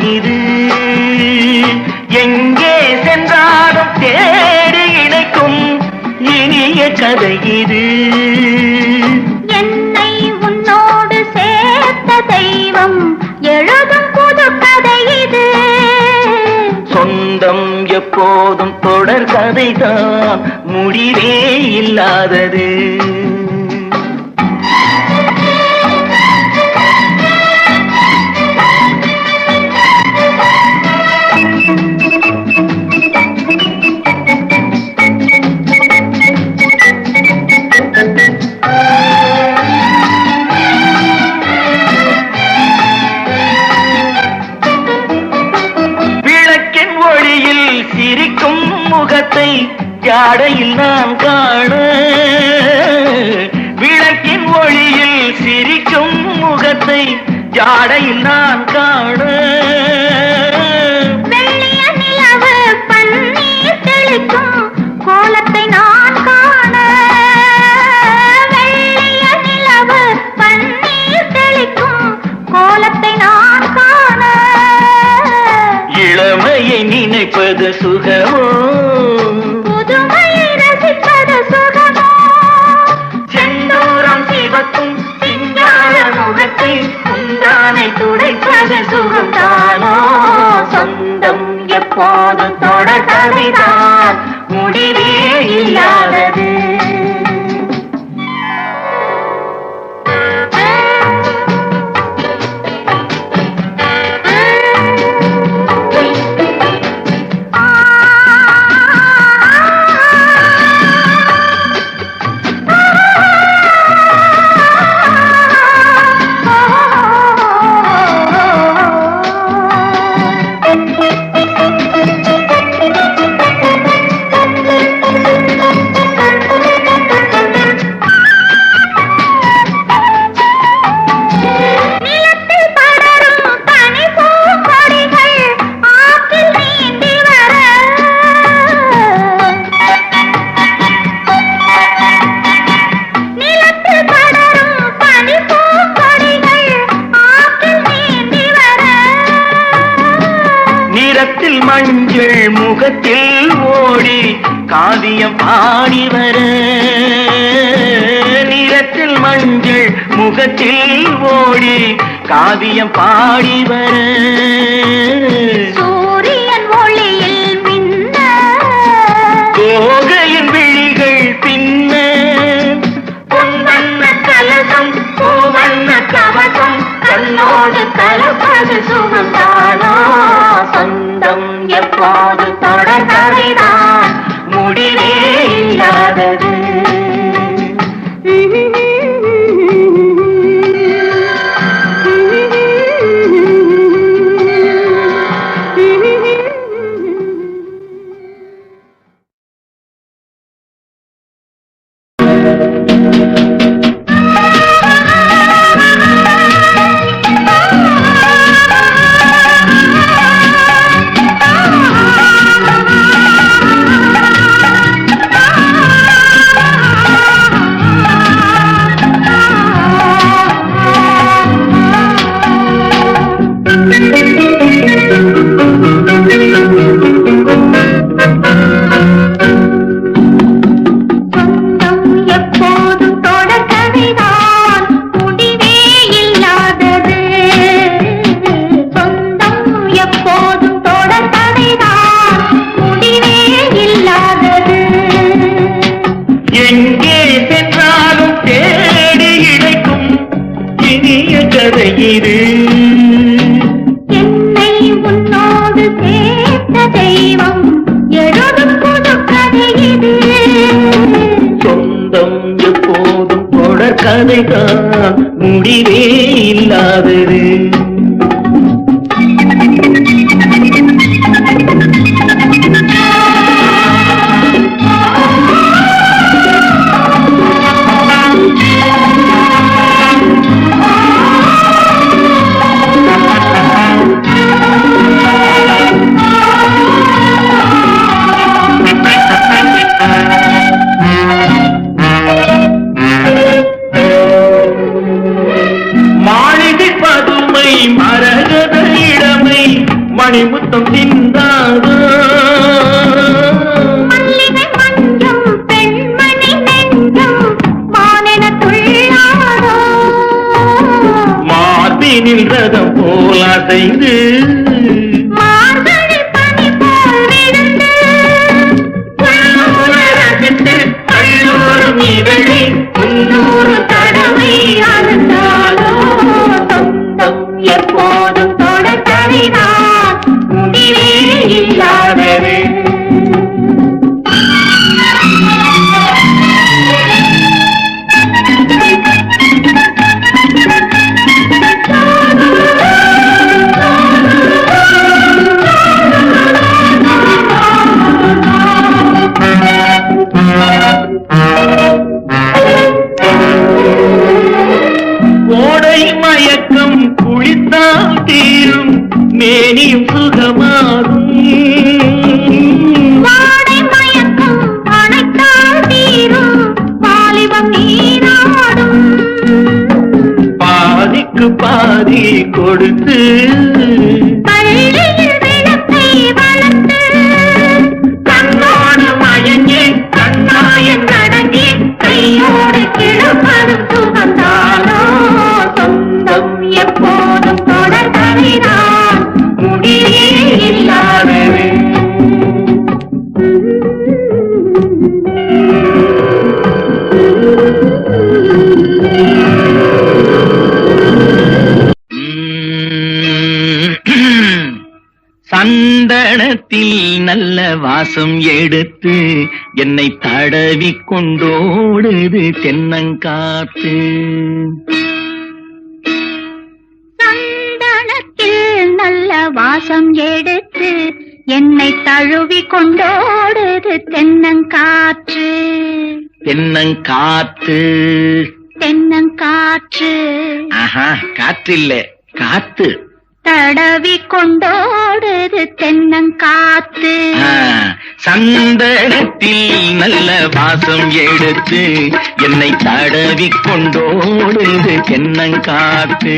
இது எங்கே சென்றாலும் தேடி இணைக்கும் இனிய கதை இது. என்னை உன்னோடு சேர்த்த தெய்வம் எழுதும் புது கதை இது. சொந்தம் எப்போதும் தொடர் கதைதான் முடிவே இல்லாதது. சொந்தம் எப்போதும் தொடர் கதைதான் முடிவே இல்லாதது. முகத்தில் ஓடி காவியம் பாடி வர. நிறத்தில் மஞ்சள் முகத்தில் ஓடி காவியம் பாடி வர. சூரியன் ஒளியில் மின்ன. கோகையின் விழிகள் பின்ன. பொன்வண்ண கலசம் பூவண்ண கவசம் கண்ணோடு கலப்பது சுகம்தானோ சொந்தம் எப்போது தொடர் கதைதான் முடிவே இல்லாதது. இது செய்து மேனியும் சுகமாகும். வாசம் எடுத்து என்னை தடவி கொண்டோடுது தென்னங்காத்து. சந்தனத்தில் நல்ல வாசம் எடுத்து என்னை தழுவி கொண்டோடுது தென்னங்காற்று. தென்னங்காத்து. தென்னங்காற்று. ஆஹா காற்று இல்ல காத்து. தடவி கொண்டோடுது தென்னங்காத்து சந்தனத்தில் நல்ல வாசம் எடுத்து என்னை தடவி கொண்டோடுது தென்னங்காத்து.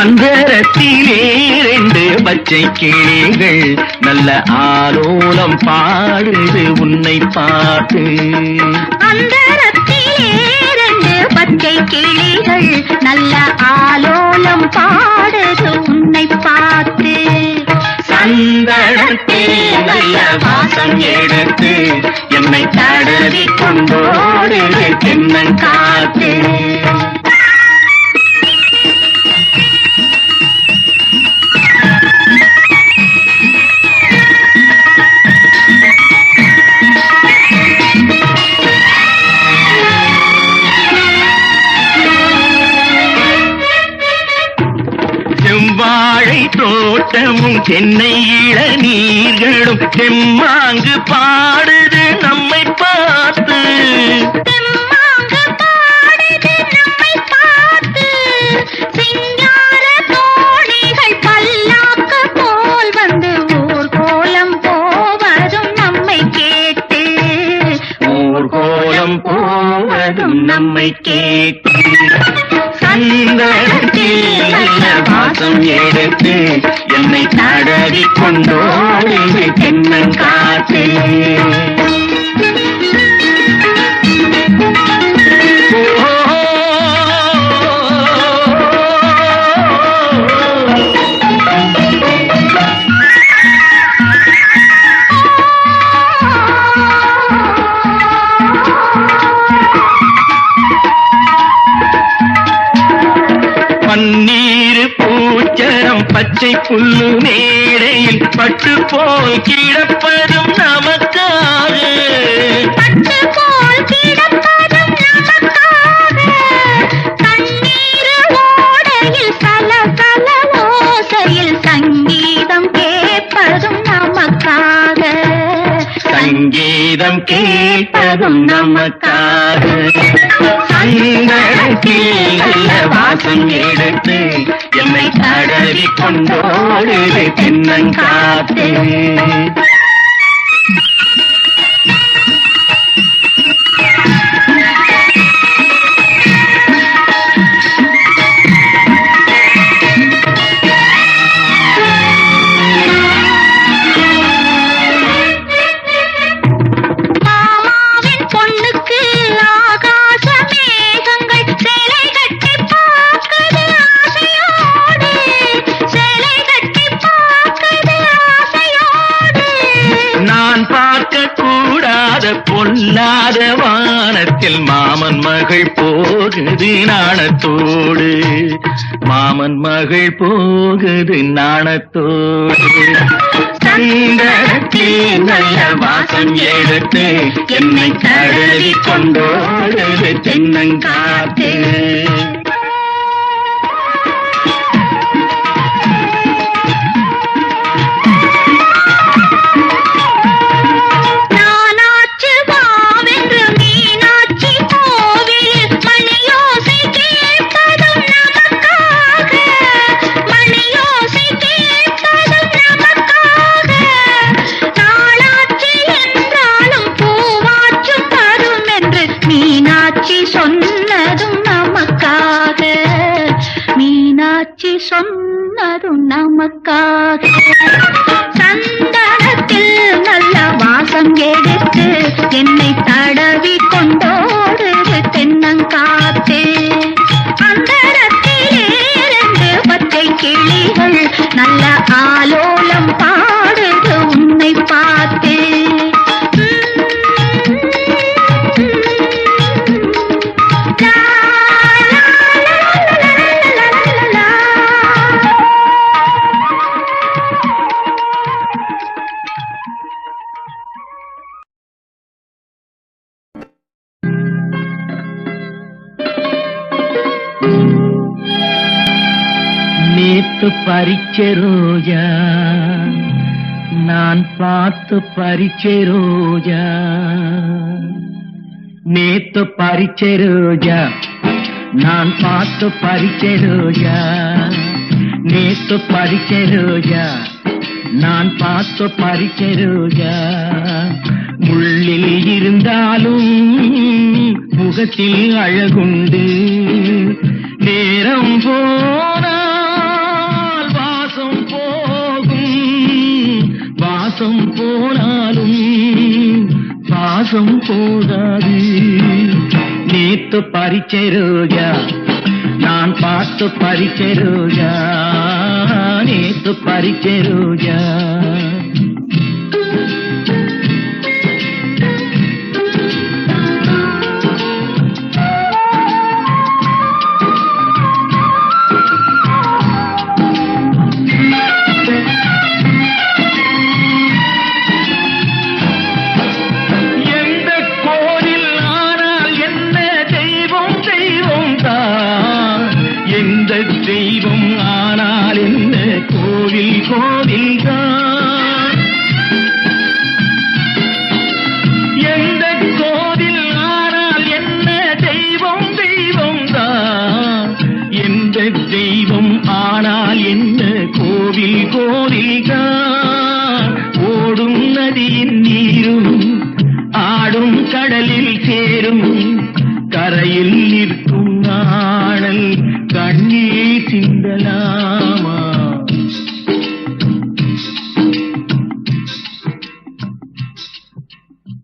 அந்தரத்திலே ரெண்டு பச்சை கிளிகள் நல்ல ஆலோலம் பாடுது உன்னை பார்த்து. அந்தரத்திலே பச்சை கிளிகள் நல்ல ஆலோலம் பாடுது உன்னை பார்த்து சந்தனத்தில் நல்ல வாசம் எடுத்து என்னை தடவி கொண்டோடு. தென்னங்காத்து செவ்வாழை தோட்டமும் சென்னை இளநீர்களும் செம்மாங்கு பாடுது நம்மை பார்த்து. நம்மை கேட்டு. ஊர்கோலம் வாசம் எடுத்து என்னை தடவி கொண்டோடு தென்னங்காத்து பன்னீர் பச்சை புல்லு மேடையில் பட்டு போல் கிடப்பதும் நமக்காக. பட்டு போல் சங்கீதம் கேட்பதும் நமக்காக சந்தனத்தில் வாசம் எடுத்து என்னை தடவி கொண்டோடு தென்னங்காத்து பொல்லாத வானத்தில் மாமன் மகள் போகுது நாணத்தோடு. மாமன் மகள் போகுது நாணத்தோடு. சந்தனத்தில் நல்ல வாசம் எடுத்து என்னை கடலி கொண்டோடு தென்னங்காத்து சொன்னதும் நமக்காக. மீனாட்சி சொன்னதும் நமக்காக. சந்தனத்தில் நல்ல வாசம் எடுத்து என்னை தடவி பறிச்ச ரோஜா நேத்து பறிச்ச ரோஜா நான் பார்த்து பறிச்ச ரோஜா நேத்து பறிச்ச ரோஜா நான் பார்த்து பறிச்ச ரோஜா முள்ளில் இருந்தாலும் முகத்தில் அழகுண்டு நேரம் போனா பாசம் போனாலும் பாசம் போகாது. நேத்து பறிச்ச ரோஜா நான் பார்த்து பறிச்ச ரோஜா நேத்து பறிச்ச ரோஜா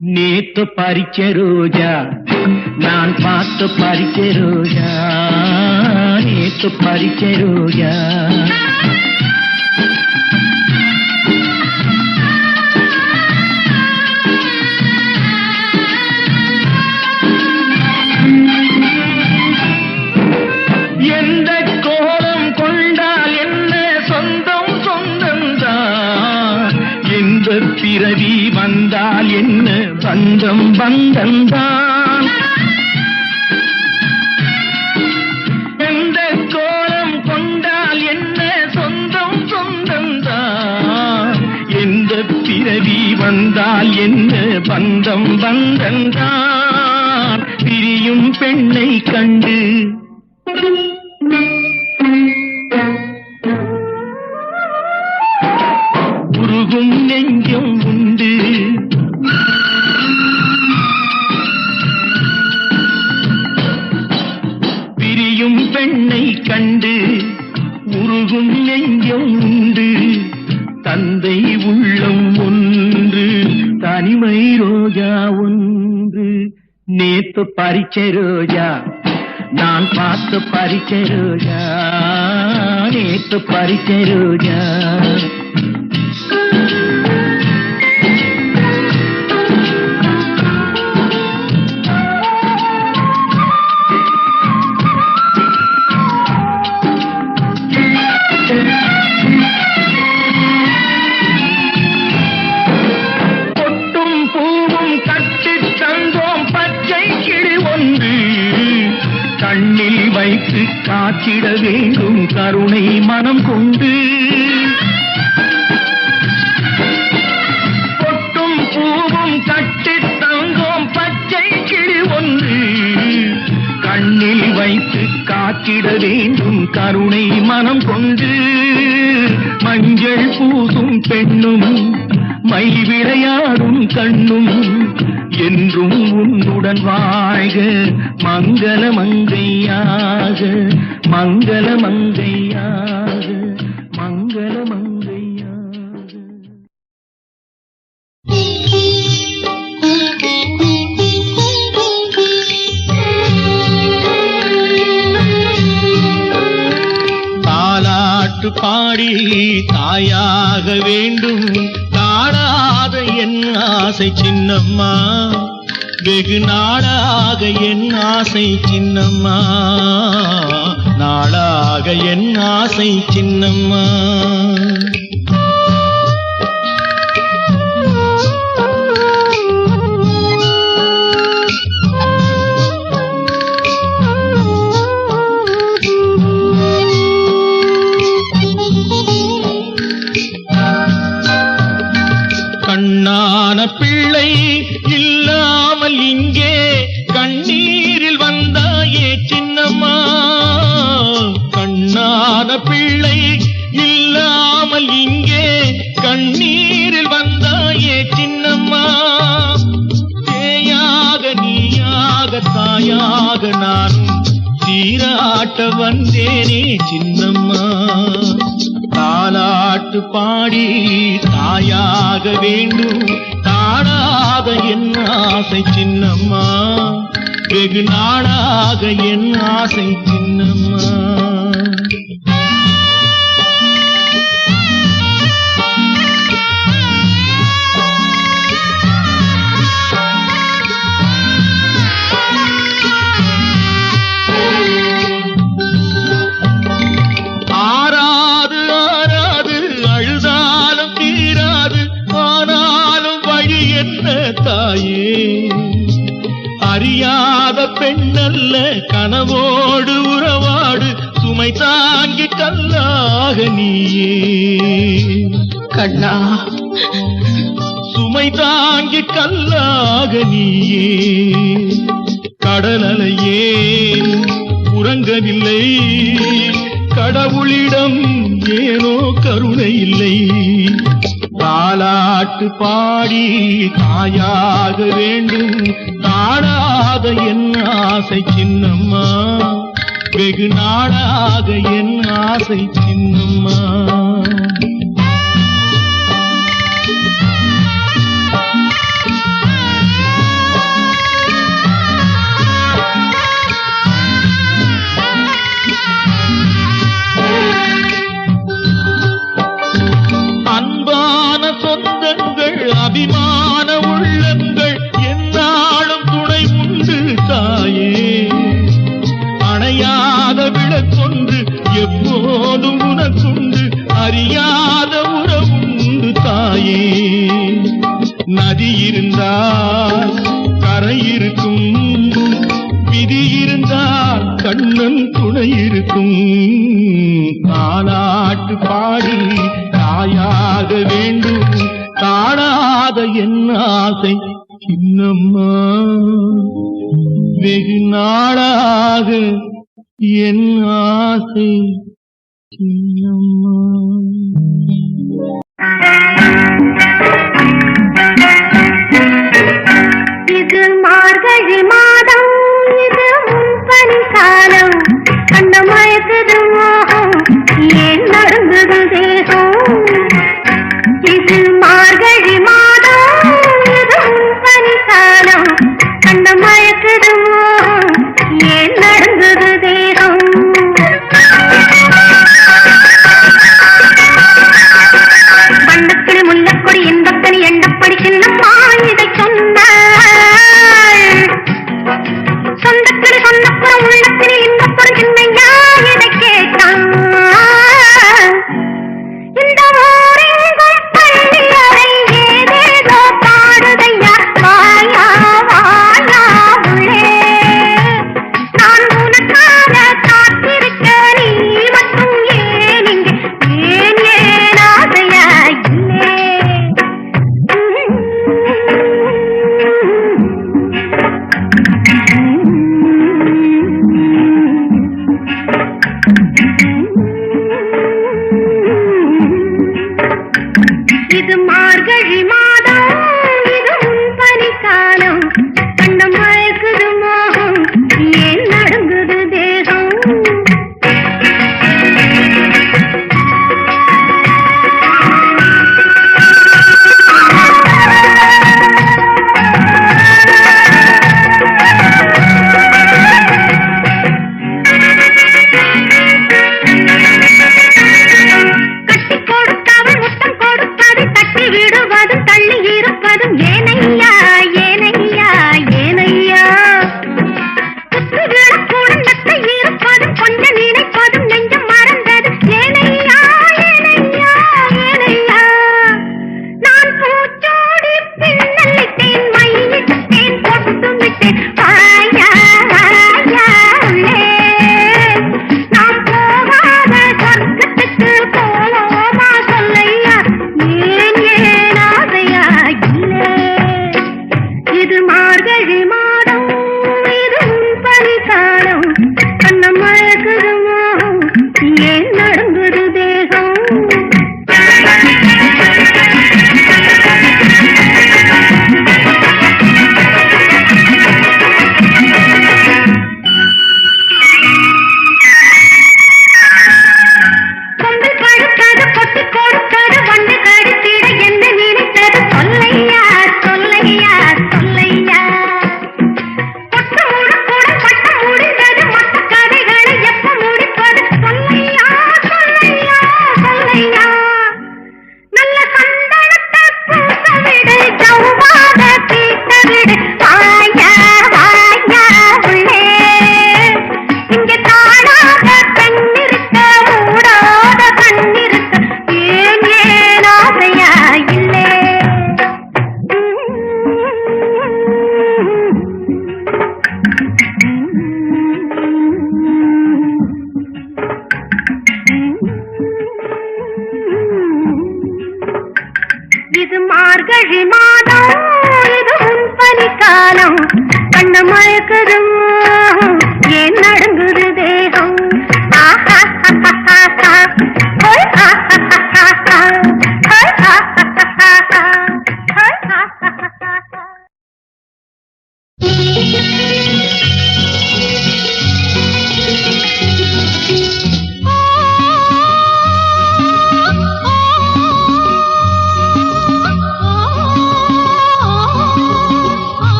நேத்து பறிச்ச ரோஜா நான் பார்த்து பறிச்ச ரோஜா நேத்து பறிச்ச ரோஜா என்றால் என்ன பந்தம் பந்தந்தான் எந்த கோலம் கொண்டால் என்ன சொந்தம் சொந்தந்தான் எந்த பிறவி வந்தால் என்ன பந்தம் பந்தந்தான் பிரியும் பெண்ணை கண்டு கட்டித் தந்தோம் பச்சை கிளி ஒன்று. கண்ணில் வைத்து காத்திட வேண்டும் கருணை மனம் கொண்டு. பொட்டும் பூவும் கட்டித் தந்தோம் பச்சை கிளி ஒன்று. கண்ணில் வைத்து காத்திட வேண்டும் கருணை மனம் கொண்டு. மஞ்சள் பூசும் பெண்ணும் மை விளையாடும் கண்ணும். என்றும் உன்னுடன் வாழ்க. மங்கள மங்கையாக. மங்கள மங்கையாக. மங்கள மங்கையாக. தாலாட்டு பாடி தாயாக வேண்டும். தாழாத என் ஆசை சின்னம்மா. வெகு நாளாக என் ஆசை சின்னம்மா. நாளாக என் ஆசை சின்னம்மா. பிள்ளை இல்லாமல் இங்கே கண்ணீரில் வந்தாயே சின்னம்மா. கண்ணான பிள்ளை இல்லாமல் இங்கே கண்ணீரில் வந்தாயே சின்னம்மா. தேயாக நீயாக தாயாக நான் சீராட்ட வந்தேனே சின்னம்மா. தாலாட்டு பாடி தாயாக வேண்டும். தாடாத என் ஆசை சின்னம்மா வெகு நாளாக என் ஆசை சின்னம்மா. பெண்ணல்ல கனவோடு உறவாடு சுமை தாங்கி கல்லாக நீயே. கண்ணா. சுமை தாங்கி கல்லாக நீயே. கடலலையே உறங்கவில்லை. கடவுளிடம் ஏனோ கருணை இல்லை. தாலாட்டு பாடி தாயாக வேண்டும் தாடாத என் ஆசை சின்னம்மா. வெகு நாடாக என் ஆசை சின்னம்மா. இருந்தால் கரை இருக்கும் விதி இருந்தால் கண்ணன் துணை இருக்கும். தானாட்டு பாடி தாயாக வேண்டும் தாழாத என் ஆசை சின்னம்மா வெகு நாளாக என் ஆசை சின்ன